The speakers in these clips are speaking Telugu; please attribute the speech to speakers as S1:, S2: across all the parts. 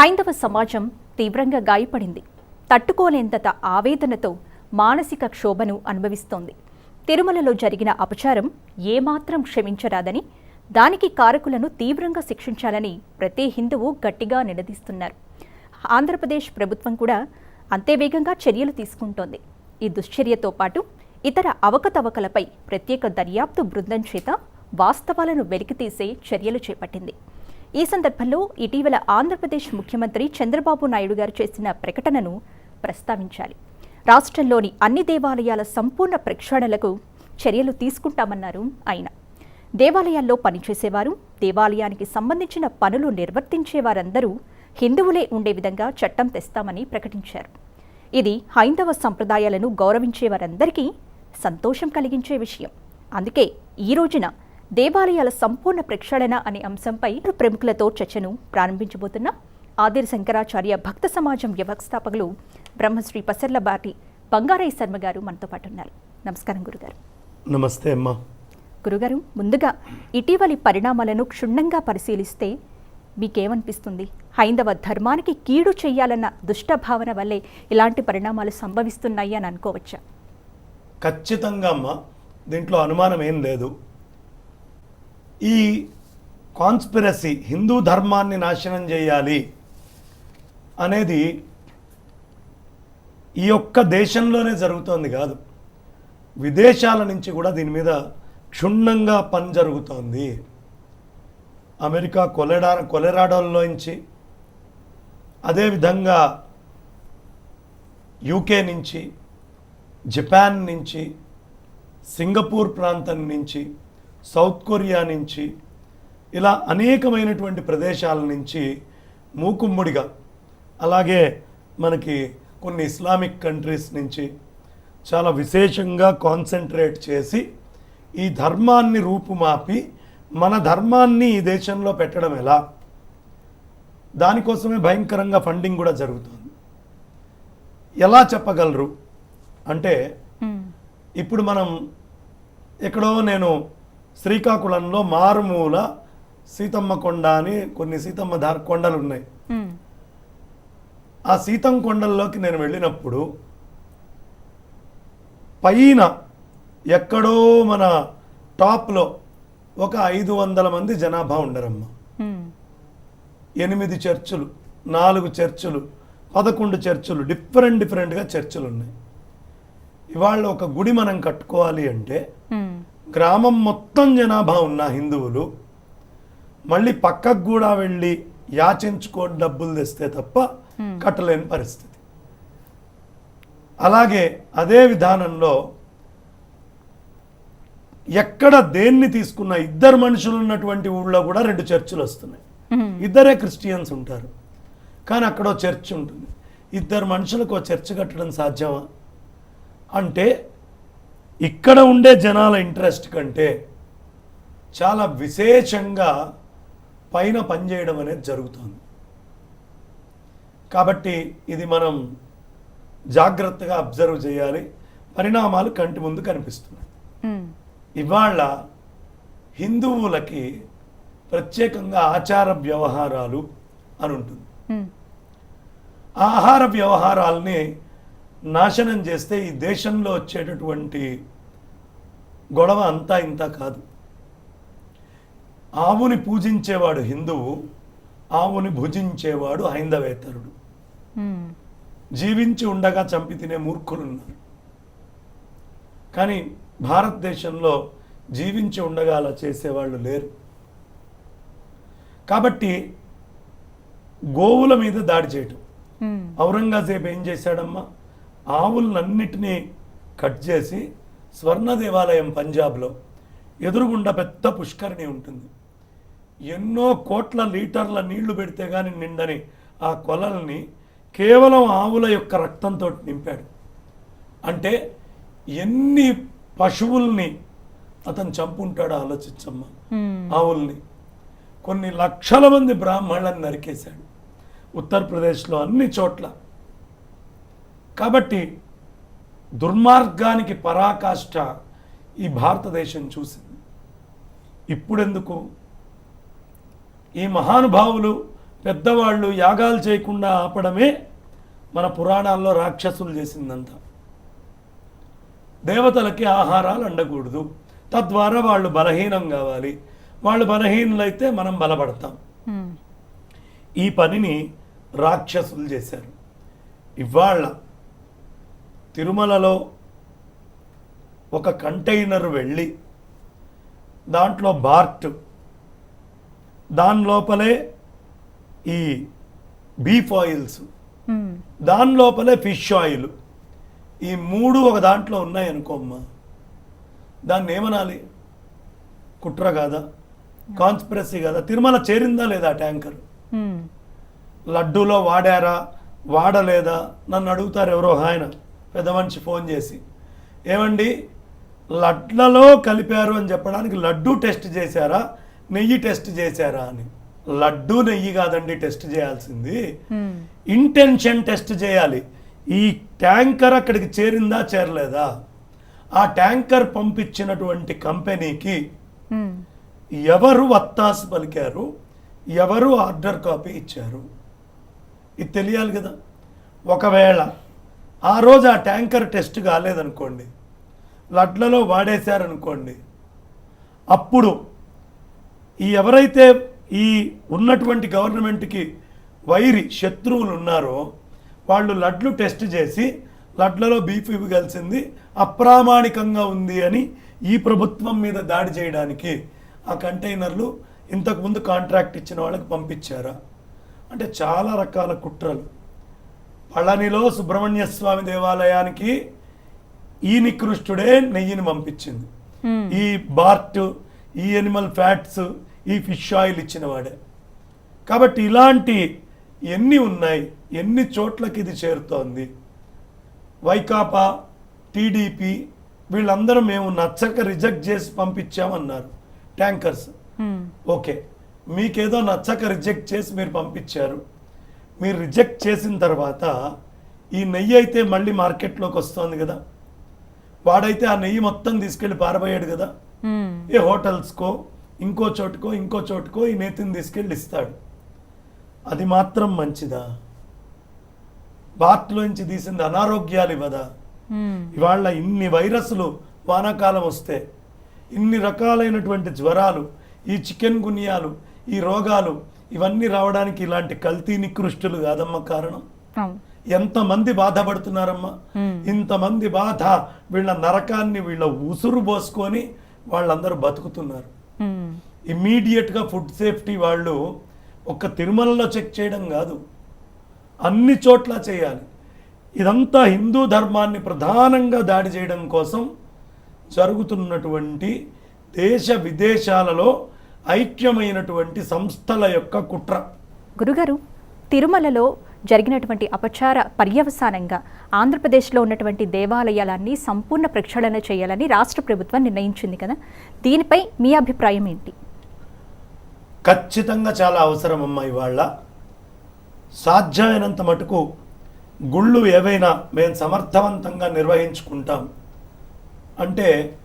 S1: హైందవ సమాజం తీవ్రంగా గాయపడింది. తట్టుకోలేంత ఆవేదనతో మానసిక క్షోభను అనుభవిస్తోంది. తిరుమలలో జరిగిన అపచారం ఏమాత్రం క్షమించరాదని దానికి కారకులను తీవ్రంగా శిక్షించాలని ప్రతి హిందువు గట్టిగా నిలదీస్తున్నారు ఆంధ్రప్రదేశ్ ప్రభుత్వం కూడా అంతే వేగంగా చర్యలు తీసుకుంటోంది. ఈ దుశ్చర్యతో పాటు ఇతర అవకతవకలపై ప్రత్యేక దర్యాప్తు బృందం చేత వాస్తవాలను వెలికితీసే చర్యలు చేపట్టింది. ఈ సందర్భంలో ఇటీవల ఆంధ్రప్రదేశ్ ముఖ్యమంత్రి చంద్రబాబు నాయుడు గారు చేసిన ప్రకటనను ప్రస్తావించాలి రాష్ట్రంలోని అన్ని దేవాలయాల సంపూర్ణ ప్రక్షాళనలకు చర్యలు తీసుకుంటామన్నారు ఆయన. దేవాలయాల్లో పనిచేసేవారు దేవాలయానికి సంబంధించిన పనులు నిర్వర్తించే వారందరూ హిందువులే ఉండే విధంగా చట్టం తెస్తామని ప్రకటించారు. ఇది హైందవ సంప్రదాయాలను గౌరవించేవారందరికీ సంతోషం కలిగించే విషయం. అందుకే ఈ రోజున దేవాలయాల సంపూర్ణ ప్రక్షాళన అనే అంశంపై ప్రముఖులతో చర్చను ప్రారంభించబోతున్న ఆదిర్ శంకరాచార్య భక్త సమాజం వ్యవస్థాపకులు బ్రహ్మశ్రీ పసర్లబాటి బంగారయ్య శర్మ గారు మనతో పాటు ఉన్నారు. నమస్కారం గురుగారు.
S2: నమస్తే అమ్మా.
S1: గురుగారు ముందుగా ఇటీవలి పరిణామాలను క్షుణ్ణంగా పరిశీలిస్తే మీకేమనిపిస్తుంది? హైందవ ధర్మానికి కీడు చెయ్యాలన్న దుష్ట భావన వల్లే ఇలాంటి పరిణామాలు సంభవిస్తున్నాయి అని అనుకోవచ్చా?
S2: ఖచ్చితంగా అమ్మా. దీంట్లో అనుమానం ఏం లేదు. ఈ కాన్స్పిరసీ హిందూ ధర్మాన్ని నాశనం చేయాలి అనేది ఈ యొక్క దేశంలోనే జరుగుతోంది కాదు. విదేశాల నుంచి కూడా దీని మీద క్షుణ్ణంగా పని జరుగుతోంది. అమెరికా కొలెడా కొలెరాడోల్లోంచి అదేవిధంగా యూకే నుంచి జపాన్ నుంచి సింగపూర్ ప్రాంతం నుంచి సౌత్ కొరియా నుంచి ఇలా అనేకమైనటువంటి ప్రదేశాల నుంచి మూకుమ్మడిగా అలాగే మనకి కొన్ని ఇస్లామిక్ కంట్రీస్ నుంచి చాలా విశేషంగా కాన్సన్ట్రేట్ చేసి ఈ ధర్మాన్ని రూపుమాపి మన ధర్మాన్ని ఈ దేశంలో పెట్టడం ఎలా? దానికోసమే భయంకరంగా ఫండింగ్ కూడా జరుగుతుంది. ఎలా చెప్పగలరు? అంటే ఇప్పుడు మనం ఎక్కడో నేను శ్రీకాకుళంలో మారుమూల సీతమ్మ కొండ అని కొన్ని సీతమ్మ ధార కొండలు ఉన్నాయి. ఆ సీతం కొండల్లోకి నేను వెళ్ళినప్పుడు పైన ఎక్కడో మన టాప్లో ఒక ఐదు వందల మంది జనాభా ఉండరమ్మా
S1: మ్మ్.
S2: ఎనిమిది చర్చులు నాలుగు చర్చులు పదకొండు చర్చులు డిఫరెంట్ డిఫరెంట్గా చర్చులు ఉన్నాయి ఇవాళ ఒక గుడి మనం కట్టుకోవాలి అంటే. గ్రామం మొత్తం జనాభా ఉన్న హిందువులు మళ్ళీ పక్కకు కూడా వెళ్ళి యాచించుకో డబ్బులు తెస్తే తప్ప కట్టలేని పరిస్థితి. అలాగే అదే విధానంలో ఎక్కడ దేన్ని తీసుకున్న ఇద్దరు మనుషులు ఉన్నటువంటి ఊళ్ళో కూడా రెండు చర్చిలు వస్తున్నాయి. ఇద్దరే క్రిస్టియన్స్ ఉంటారు. కానీ అక్కడ చర్చ్ ఉంటుంది. ఇద్దరు మనుషులకు చర్చ్ కట్టడం సాధ్యమా? అంటే ఇక్కడ ఉండే జనాల ఇంట్రెస్ట్ కంటే చాలా విశేషంగా పైన పనిచేయడం అనేది జరుగుతుంది. కాబట్టి ఇది మనం జాగ్రత్తగా అబ్జర్వ్ చేయాలి. పరిణామాలు కంటి ముందు కనిపిస్తున్నాయి. ఇవాళ హిందువులకి ప్రత్యేకంగా ఆచార వ్యవహారాలు అని ఉంటుంది. ఆహార వ్యవహారాల్ని నాశనం చేస్తే ఈ దేశంలో వచ్చేటటువంటి గొడవ అంతా ఇంత కాదు. ఆవుని పూజించేవాడు హిందువు ఆవుని భుజించేవాడు హైందవేతరుడు. జీవించి ఉండగా చంపి తినే మూర్ఖులు ఉన్నారు కానీ భారతదేశంలో జీవించి ఉండగా అలా చేసేవాళ్ళు లేరు. కాబట్టి గోవుల మీద దాడి చేయటం. ఔరంగజేబ్ ఏం చేశాడమ్మా? ఆవులన్నిటినీ కట్ చేసి స్వర్ణ దేవాలయం పంజాబ్లో ఎదురుగుండా పెద్ద పుష్కరిణి ఉంటుంది. ఎన్నో కోట్ల లీటర్ల నీళ్ళు పెడితే కానీ నిండని ఆ కొలల్ని కేవలం ఆవుల యొక్క రక్తంతో నింపాడు. అంటే ఎన్ని పశువుల్ని అతను చంపుంటాడో ఆలోచించమ్మా.
S1: మ్మ్.
S2: ఆవుల్ని. కొన్ని లక్షల మంది బ్రాహ్మణులను నరికేశాడు. ఉత్తరప్రదేశ్లో అన్ని చోట్ల కాబట్టి దుర్మార్గానికి పరాకాష్ట ఈ భారతదేశం చూసింది. ఇప్పుడెందుకు? ఈ మహానుభావులు పెద్దవాళ్ళు యాగాలు చేయకుండా ఆపడమే మన పురాణాల్లో రాక్షసులు చేసిందంతా. దేవతలకి ఆహారాలు అండకూడదు. తద్వారా వాళ్ళు బలహీనం కావాలి. వాళ్ళు బలహీనులైతే మనం బలపడతాం. ఈ పనిని రాక్షసులు చేశారు. ఇవాళ తిరుమలలో ఒక కంటైనర్ వెళ్ళి దాంట్లో బార్ట్ దాని లోపలే ఈ బీఫ్ ఆయిల్స్. దాని లోపలే ఫిష్ ఆయిల్. ఈ మూడు ఒక దాంట్లో ఉన్నాయి అనుకోమ్మా దాన్ని ఏమనాలి? కుట్ర కాదా? కాన్స్పిరసీ కాదా? తిరుమల చేరిందా లేదా ట్యాంకర్. లడ్డూలో వాడారా? వాడలేదా? నన్ను అడుగుతారు ఎవరో ఆయన. పెద్ద మనిషి ఫోన్ చేసి ఏమండి లడ్లలో కలిపారు అని చెప్పడానికి లడ్డు టెస్ట్ చేశారా? నెయ్యి టెస్ట్ చేశారా అని. లడ్డు నెయ్యి కాదండి టెస్ట్ చేయాల్సింది. ఇంటెన్షన్ టెస్ట్ చేయాలి. ఈ ట్యాంకర్ అక్కడికి చేరిందా చేరలేదా? ఆ ట్యాంకర్ పంపించినటువంటి కంపెనీకి. ఎవరు వత్తాసు పలికారు? ఎవరు ఆర్డర్ కాపీ ఇచ్చారు? ఇది తెలియాలి కదా. ఒకవేళ ఆ రోజు ఆ ట్యాంకర్ టెస్ట్ కాలేదనుకోండి. లడ్లలో వాడేశారనుకోండి. అప్పుడు ఈ ఎవరైతే ఈ ఉన్నటువంటి గవర్నమెంట్కి వైరి శత్రువులు ఉన్నారో వాళ్ళు లడ్లు టెస్ట్ చేసి లడ్లలో బీఫ్ ఇవి కలిసింది అప్రామాణికంగా ఉంది అని ఈ ప్రభుత్వం మీద దాడి చేయడానికి ఆ కంటైనర్లు ఇంతకుముందు కాంట్రాక్ట్ ఇచ్చిన వాళ్ళకి పంపించారా? అంటే చాలా రకాల కుట్రలు. పళనిలో సుబ్రహ్మణ్య స్వామి దేవాలయానికి ఈ నికృష్టుడే నెయ్యిని పంపించింది. ఈ బార్ట్ ఈ ఎనిమల్ ఫ్యాట్స్ ఈ ఫిష్ ఆయిల్ ఇచ్చిన వాడే. కాబట్టి ఇలాంటి ఎన్ని ఉన్నాయి ఎన్ని చోట్లకి ఇది చేరుతోంది? వైకాపా టీడీపీ వీళ్ళందరూ మేము నచ్చక రిజెక్ట్ చేసి పంపించామన్నారు ట్యాంకర్స్. ఓకే. మీకేదో నచ్చక రిజెక్ట్ చేసి మీరు పంపించారు. మీరు రిజెక్ట్ చేసిన తర్వాత ఈ నెయ్యి అయితే మళ్ళీ మార్కెట్లోకి వస్తుంది కదా. వాడైతే ఆ నెయ్యి మొత్తం తీసుకెళ్ళి పారబోయాడు కదా. ఏ హోటల్స్కో ఇంకో చోటుకో ఇంకో చోటుకో ఈ నేతిని తీసుకెళ్ళి ఇస్తాడు. అది మాత్రం మంచిదా? బాత్లోంచి తీసింది అనారోగ్యాలు ఇవ్వదా. ఇవాళ ఇన్ని వైరస్లు వానాకాలం వస్తే ఇన్ని రకాలైనటువంటి జ్వరాలు ఈ చికెన్ గున్యాలు ఈ రోగాలు ఇవన్నీ రావడానికి ఇలాంటి కల్తీ నికృష్టులు కాదమ్మ కారణం. ఎంతమంది బాధపడుతున్నారమ్మా?
S1: మ్మ్.
S2: ఇంతమంది బాధ వీళ్ళ నరకాన్ని వీళ్ళ ఉసురు పోసుకొని వాళ్ళందరూ బతుకుతున్నారు.
S1: మ్మ్.
S2: ఇమ్మీడియట్గా ఫుడ్ సేఫ్టీ వాళ్ళు ఒక్క తిరుమలలో చెక్ చేయడం కాదు. అన్ని చోట్ల చేయాలి. ఇదంతా హిందూ ధర్మాన్ని ప్రధానంగా దాడి చేయడం కోసం జరుగుతున్నటువంటి దేశ విదేశాలలో ఐక్యమైనటువంటి సంస్థల యొక్క కుట్ర.
S1: గురుగారు తిరుమలలో జరిగినటువంటి అపచార పర్యవసానంగా ఆంధ్రప్రదేశ్లో ఉన్నటువంటి దేవాలయాలన్నీ సంపూర్ణ ప్రక్షాళన చేయాలని రాష్ట్ర ప్రభుత్వం నిర్ణయించింది కదా? దీనిపై మీ అభిప్రాయం ఏంటి?
S2: ఖచ్చితంగా చాలా అవసరం అమ్మా ఇవాళ. సాధ్యమైనంత మటుకు గుళ్ళు ఏవైనా మేము సమర్థవంతంగా నిర్వహించుకుంటాం. అంటే.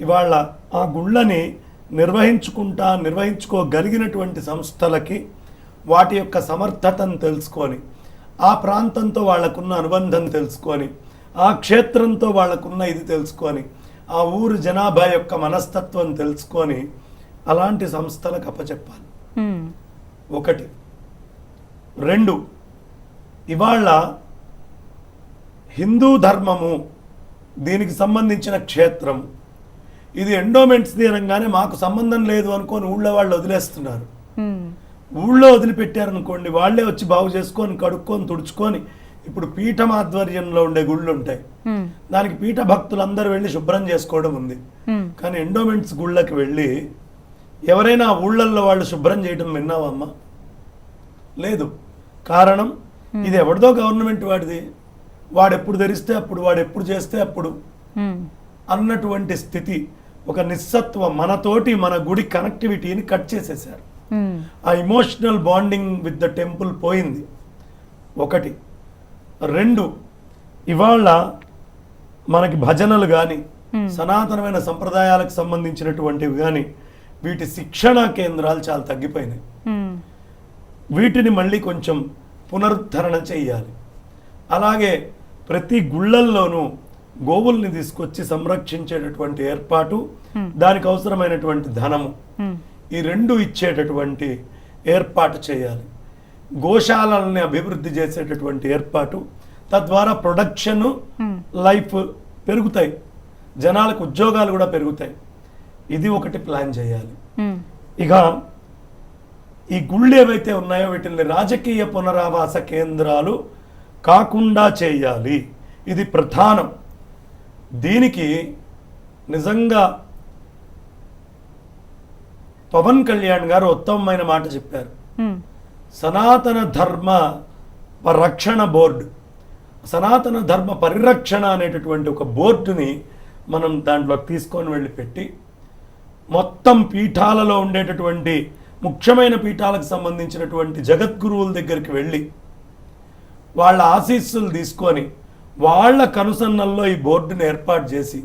S2: ఇవాళ ఆ గుళ్ళని నిర్వహించుకుంటా నిర్వహించుకోగలిగినటువంటి సంస్థలకి వాటి యొక్క సమర్థతను తెలుసుకొని ఆ ప్రాంతంతో వాళ్ళకున్న అనుబంధం తెలుసుకొని ఆ క్షేత్రంతో వాళ్ళకున్న ఇది తెలుసుకొని ఆ ఊరు జనాభా యొక్క మనస్తత్వం తెలుసుకొని అలాంటి సంస్థలకు అప్పచెప్పాలి. ఒకటి. రెండు. ఇవాళ హిందూ ధర్మము దీనికి సంబంధించిన క్షేత్రం ఇది ఎండోమెంట్స్ అనగానే మాకు సంబంధం లేదు అనుకొని ఊళ్ళో వాళ్ళు వదిలేస్తున్నారు. ఊళ్ళో వదిలిపెట్టారనుకోండి వాళ్ళే వచ్చి బాగు చేసుకొని కడుక్కొని తుడుచుకొని ఇప్పుడు పీఠం ఆధ్వర్యంలో ఉండే గుళ్ళు ఉంటాయి. దానికి పీఠ భక్తులందరూ వెళ్ళి శుభ్రం చేసుకోవడం ఉంది. కానీ ఎండోమెంట్స్ గుళ్ళకి వెళ్ళి ఎవరైనా ఊళ్ళల్లో వాళ్ళు శుభ్రం చేయడం విన్నావమ్మా లేదు కారణం ఇది ఎవరిదో గవర్నమెంట్ వాడిది వాడు ఎప్పుడు తెరిస్తే అప్పుడు వాడు ఎప్పుడు చేస్తే అప్పుడు. అన్నటువంటి స్థితి ఒక నిస్సత్వం మనతోటి మన గుడి కనెక్టివిటీని కట్ చేసేసారు
S1: మ్మ్.
S2: ఆ emotional bonding with the temple పోయింది ఒకటి రెండు ఇవాళ మనకి భజనలు కానీ
S1: Hmm.
S2: సనాతనమైన సంప్రదాయాలకు సంబంధించినటువంటివి కానీ వీటి శిక్షణా కేంద్రాలు చాలా తగ్గిపోయినాయి
S1: మ్మ్.
S2: వీటిని మళ్ళీ కొంచెం పునరుద్ధరణ చేయాలి అలాగే ప్రతి గుళ్ళల్లోనూ గోవుల్ని తీసుకొచ్చి సంరక్షించేటటువంటి ఏర్పాటు దానికి అవసరమైనటువంటి ధనము. ఈ రెండు ఇచ్చేటటువంటి ఏర్పాటు చేయాలి. గోశాలల్ని అభివృద్ధి చేసేటటువంటి ఏర్పాటు తద్వారా ప్రొడక్షన్ లైఫ్ పెరుగుతాయి. జనాలకు ఉద్యోగాలు కూడా పెరుగుతాయి. ఇది ఒకటి ప్లాన్ చేయాలి. ఇక ఈ గుళ్ళు ఏవైతే ఉన్నాయో వీటిని రాజకీయ పునరావాస కేంద్రాలు కాకుండా చేయాలి. ఇది ప్రధానం. దీనికి నిజంగా పవన్ కళ్యాణ్ గారు ఉత్తమమైన మాట చెప్పారు. సనాతన ధర్మ రక్షణ బోర్డు. సనాతన ధర్మ పరిరక్షణ అనేటటువంటి ఒక బోర్డుని మనం దాంట్లో తీసుకొని వెళ్ళి పెట్టి మొత్తం పీఠాలలో ఉండేటటువంటి ముఖ్యమైన పీఠాలకు సంబంధించినటువంటి జగద్గురువుల దగ్గరికి వెళ్ళి వాళ్ళ ఆశీస్సులు తీసుకొని వాళ్ళ కనుసన్నల్లో ఈ బోర్డుని ఏర్పాటు చేసి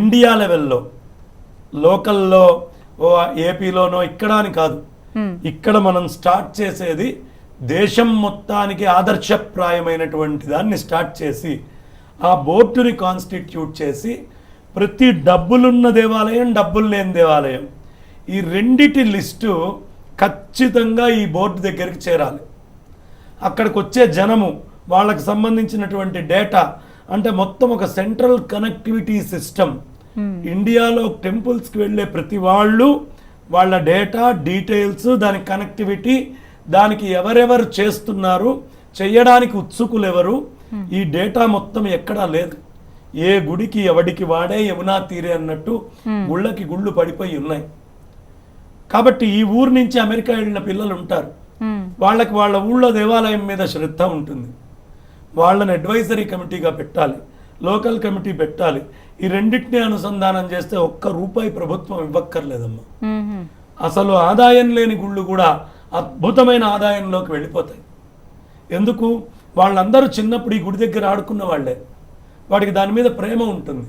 S2: ఇండియా లెవెల్లో లోకల్లో ఓ ఏపీలోనో ఇక్కడ అని కాదు ఇక్కడ మనం స్టార్ట్ చేసేది దేశం మొత్తానికి ఆదర్శప్రాయమైనటువంటి దాన్ని స్టార్ట్ చేసి ఆ బోర్డుని కాన్స్టిట్యూట్ చేసి ప్రతి డబ్బులున్న దేవాలయం డబ్బులు లేని దేవాలయం. ఈ రెండిటి లిస్టు ఖచ్చితంగా ఈ బోర్డు దగ్గరికి చేరాలి. అక్కడికి వచ్చే జనము వాళ్ళకి సంబంధించినటువంటి డేటా అంటే మొత్తం ఒక సెంట్రల్ కనెక్టివిటీ సిస్టమ్. ఇండియాలో టెంపుల్స్కి వెళ్ళే ప్రతి వాళ్ళు వాళ్ళ డేటా డీటెయిల్స్ దాని కనెక్టివిటీ దానికి ఎవరెవరు చేస్తున్నారు చేయడానికి ఉత్సుకులు ఎవరు ఈ డేటా మొత్తం ఎక్కడా లేదు. ఏ గుడికి ఎవడికి వాడే యమునా తీరే అన్నట్టు గుళ్ళకి గుళ్ళు పడిపోయి ఉన్నాయి. కాబట్టి ఈ ఊరు నుంచి అమెరికా వెళ్ళిన పిల్లలు ఉంటారు. వాళ్ళకి వాళ్ళ ఊళ్ళో దేవాలయం మీద శ్రద్ధ ఉంటుంది. వాళ్ళని అడ్వైజరీ కమిటీగా పెట్టాలి లోకల్ కమిటీ పెట్టాలి. ఈ రెండింటిని అనుసంధానం చేస్తే ఒక్క రూపాయి ప్రభుత్వం ఇవ్వక్కర్లేదమ్మా. అసలు ఆదాయం లేని గుళ్ళు కూడా అద్భుతమైన ఆదాయంలోకి వెళ్ళిపోతాయి. ఎందుకు? వాళ్ళందరూ చిన్నప్పుడు ఈ గుడి దగ్గర ఆడుకున్న వాళ్ళే. వాడికి దాని మీద ప్రేమ ఉంటుంది.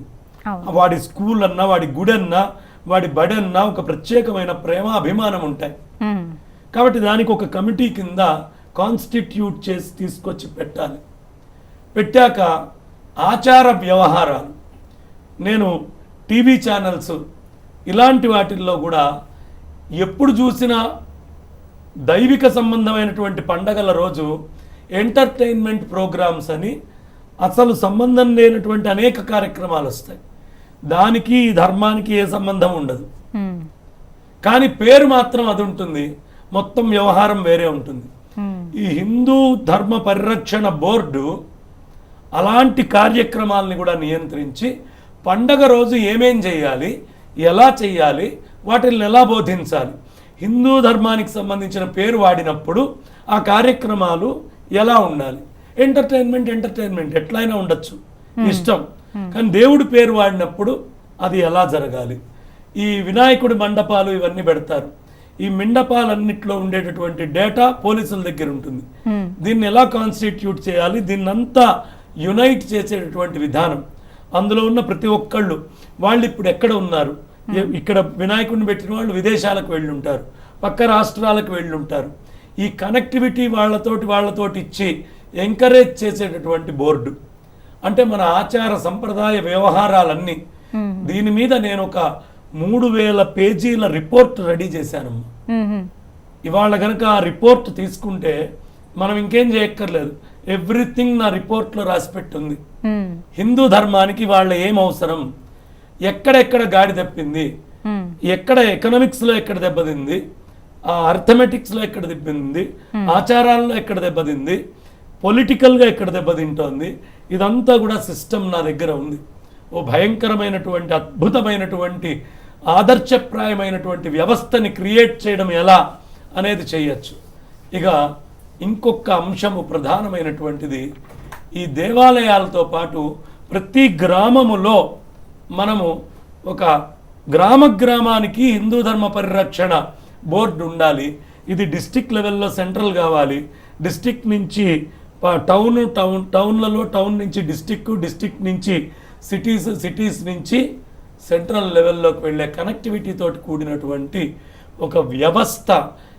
S2: వాడి స్కూల్ అన్నా వాడి గుడి అన్నా వాడి బడి అన్నా ఒక ప్రత్యేకమైన ప్రేమ అభిమానం ఉంటాయి కాబట్టి దానికి ఒక కమిటీ కింద కాన్స్టిట్యూట్ చేసి తీసుకొచ్చి పెట్టాలి. పెట్టాక ఆచార వ్యవహారాలు. నేను టీవీ ఛానల్స్ ఇలాంటి వాటిల్లో కూడా ఎప్పుడు చూసినా దైవిక సంబంధమైనటువంటి పండగల రోజు ఎంటర్టైన్మెంట్ ప్రోగ్రామ్స్ అని అసలు సంబంధం లేనటువంటి అనేక కార్యక్రమాలు వస్తాయి. దానికి ఈ ధర్మానికి ఏ సంబంధం ఉండదు. కానీ పేరు మాత్రం అది ఉంటుంది. మొత్తం వ్యవహారం వేరే ఉంటుంది. ఈ హిందూ ధర్మ పరిరక్షణ బోర్డు అలాంటి కార్యక్రమాలని కూడా నియంత్రించి పండగ రోజు ఏమేం చేయాలి ఎలా చేయాలి వాటిని ఎలా బోధించాలి హిందూ ధర్మానికి సంబంధించిన పేరు వాడినప్పుడు ఆ కార్యక్రమాలు ఎలా ఉండాలి. ఎంటర్టైన్మెంట్ ఎంటర్టైన్మెంట్ ఎట్లయినా ఉండొచ్చు. ఇష్టం. కానీ దేవుడి పేరు వాడినప్పుడు అది ఎలా జరగాలి? ఈ వినాయకుడి మండపాలు ఇవన్నీ పెడతారు. ఈ మండపాలన్నిట్లో ఉండేటటువంటి డేటా పోలీసుల దగ్గర ఉంటుంది. దీన్ని ఎలా కాన్స్టిట్యూట్ చేయాలి? దీన్నంతా యునైట్ చేసేటటువంటి విధానం. అందులో ఉన్న ప్రతి ఒక్కళ్ళు వాళ్ళు ఇప్పుడు ఎక్కడ ఉన్నారు? ఎ- ఇక్కడ వినాయకుడిని పెట్టిన వాళ్ళు విదేశాలకు వెళ్ళి ఉంటారు పక్క రాష్ట్రాలకు వెళ్ళి ఉంటారు ఈ కనెక్టివిటీ వాళ్ళతోటి వాళ్ళతోటి ఇచ్చి ఎంకరేజ్ చేసేటటువంటి బోర్డు. అంటే మన ఆచార సంప్రదాయ వ్యవహారాలన్నీ. దీని మీద నేను ఒక మూడు వేల పేజీల రిపోర్ట్ రెడీ చేశానమ్మా
S1: ఉమ్,
S2: ఇవాళ కనుక ఆ రిపోర్ట్ తీసుకుంటే మనం ఇంకేం చేయక్కర్లేదు. ఎవ్రీథింగ్ నా రిపోర్ట్లో రాసిపెట్టుంది
S1: ఉమ్,
S2: హిందూ ధర్మానికి వాళ్ళ ఏం అవసరం? ఎక్కడెక్కడ గాడి తప్పింది? ఎక్కడ ఎకనామిక్స్లో ఎక్కడ దెబ్బతింది? ఆ అర్థమెటిక్స్లో ఎక్కడ దెబ్బతింది? ఆచారాల్లో ఎక్కడ దెబ్బతింది? పొలిటికల్గా ఎక్కడ దెబ్బతింటోంది? ఇదంతా కూడా సిస్టమ్ నా దగ్గర ఉంది. ఓ భయంకరమైనటువంటి అద్భుతమైనటువంటి ఆదర్శప్రాయమైనటువంటి వ్యవస్థని క్రియేట్ చేయడం ఎలా అనేది చేయొచ్చు. ఇక ఇంకొక అంశము ప్రధానమైనటువంటిది. ఈ దేవాలయాలతో పాటు ప్రతి గ్రామములో మనము ఒక గ్రామ గ్రామానికి హిందూ ధర్మ పరిరక్షణ బోర్డు ఉండాలి. ఇది డిస్టిక్ లెవెల్లో సెంట్రల్ కావాలి. డిస్టిక్ నుంచి టౌన్ టౌన్ టౌన్లలో టౌన్ నుంచి డిస్టిక్ డిస్టిక్ నుంచి సిటీస్ సిటీస్ నుంచి సెంట్రల్ లెవెల్లోకి వెళ్ళే కనెక్టివిటీతో కూడినటువంటి ఒక వ్యవస్థ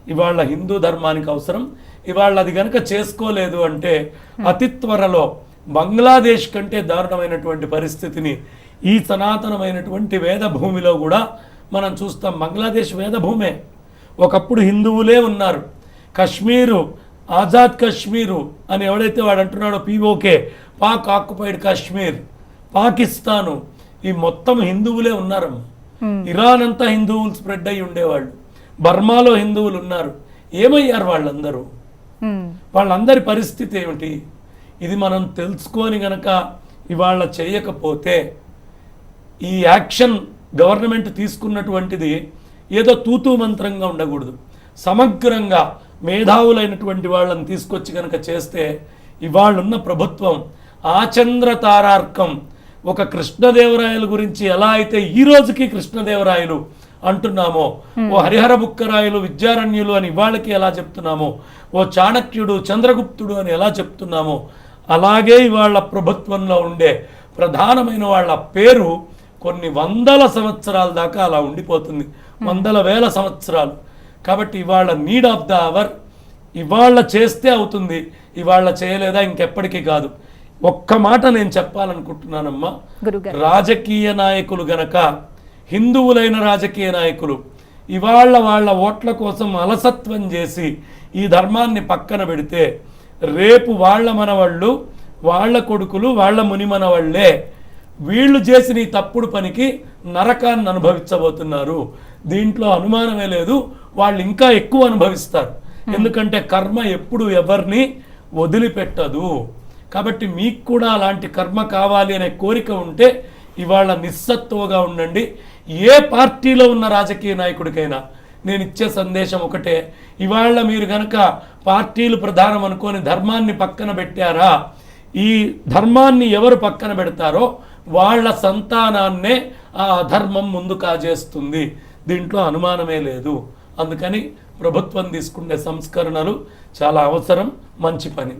S2: ఇవాళ హిందూ ధర్మానికి అవసరం. ఇవాళ అది గనక చేసుకోలేదు అంటే అతి త్వరలో బంగ్లాదేశ్ కంటే దారుణమైనటువంటి పరిస్థితిని ఈ సనాతనమైనటువంటి వేద భూమిలో కూడా మనం చూస్తాం. బంగ్లాదేశ్ వేద భూమే ఒకప్పుడు హిందువులే ఉన్నారు. కశ్మీరు ఆజాద్ కశ్మీరు అని ఎవడైతే వాడు అంటున్నాడో పీఓకే పాక్ ఆక్యుపైడ్ కాశ్మీర్ పాకిస్తాను ఈ మొత్తం హిందువులే ఉన్నారమ్మ ఇరాన్ అంతా హిందువులు స్ప్రెడ్ అయి ఉండేవాళ్ళు. బర్మాలో హిందువులు ఉన్నారు. ఏమయ్యారు వాళ్ళందరూ? వాళ్ళందరి పరిస్థితి ఏమిటి? ఇది మనం తెలుసుకొని గనక ఇవాళ చేయకపోతే ఈ యాక్షన్ గవర్నమెంట్ తీసుకున్నటువంటిది ఏదో తూతూ మంత్రంగా ఉండకూడదు. సమగ్రంగా మేధావులైనటువంటి వాళ్ళని తీసుకొచ్చి కనుక చేస్తే ఇవాళున్న ప్రభుత్వం ఆచంద్ర తారార్కం ఒక కృష్ణదేవరాయల గురించి ఎలా అయితే ఈ రోజుకి కృష్ణదేవరాయలు అంటున్నామో. ఓ హరిహర బుక్కరాయలు విద్యారణ్యులు అని ఇవాళకి ఎలా చెప్తున్నామో ఓ చాణక్యుడు చంద్రగుప్తుడు అని ఎలా చెప్తున్నామో అలాగే ఇవాళ ప్రభుత్వంలో ఉండే ప్రధానమైన వాళ్ళ పేరు కొన్ని వందల సంవత్సరాల దాకా అలా ఉండిపోతుంది. వందల వేల సంవత్సరాలు. కాబట్టి ఇవాళ నీడ్ ఆఫ్ ద అవర్ ఇవాళ చేస్తే అవుతుంది ఇవాళ చేయలేదా ఇంకెప్పటికీ కాదు. ఒక్క మాట నేను చెప్పాలనుకుంటున్నానమ్మా. రాజకీయ నాయకులు గనక హిందువులైన రాజకీయ నాయకులు ఇవాళ వాళ్ళ ఓట్ల కోసం అలసత్వం చేసి ఈ ధర్మాన్ని పక్కన పెడితే రేపు వాళ్ళ మనవాళ్ళు వాళ్ళ కొడుకులు వాళ్ళ ముని మనవాళ్ళే వీళ్ళు చేసిన ఈ తప్పుడు పనికి నరకాన్ని అనుభవించబోతున్నారు. దీంట్లో అనుమానమే లేదు. వాళ్ళు ఇంకా ఎక్కువ అనుభవిస్తారు. ఎందుకంటే కర్మ ఎప్పుడు ఎవరిని వదిలిపెట్టదు. కాబట్టి మీకు కూడా అలాంటి కర్మ కావాలి అనే కోరిక ఉంటే ఇవాళ నిస్సత్తువగా ఉండండి. ఏ పార్టీలో ఉన్న రాజకీయ నాయకుడికైనా నేను ఇచ్చే సందేశం ఒకటే. ఇవాళ మీరు కనుక పార్టీలు ప్రధానం అనుకొని ధర్మాన్ని పక్కన పెట్టారా? ఈ ధర్మాన్ని ఎవరు పక్కన పెడతారో వాళ్ళ సంతానాన్నే ఆ అధర్మం ముందు కాజేస్తుంది. దీంట్లో అనుమానమే లేదు. అందుకని ప్రభుత్వం తీసుకునే సంస్కరణలు చాలా అవసరం మంచి పని.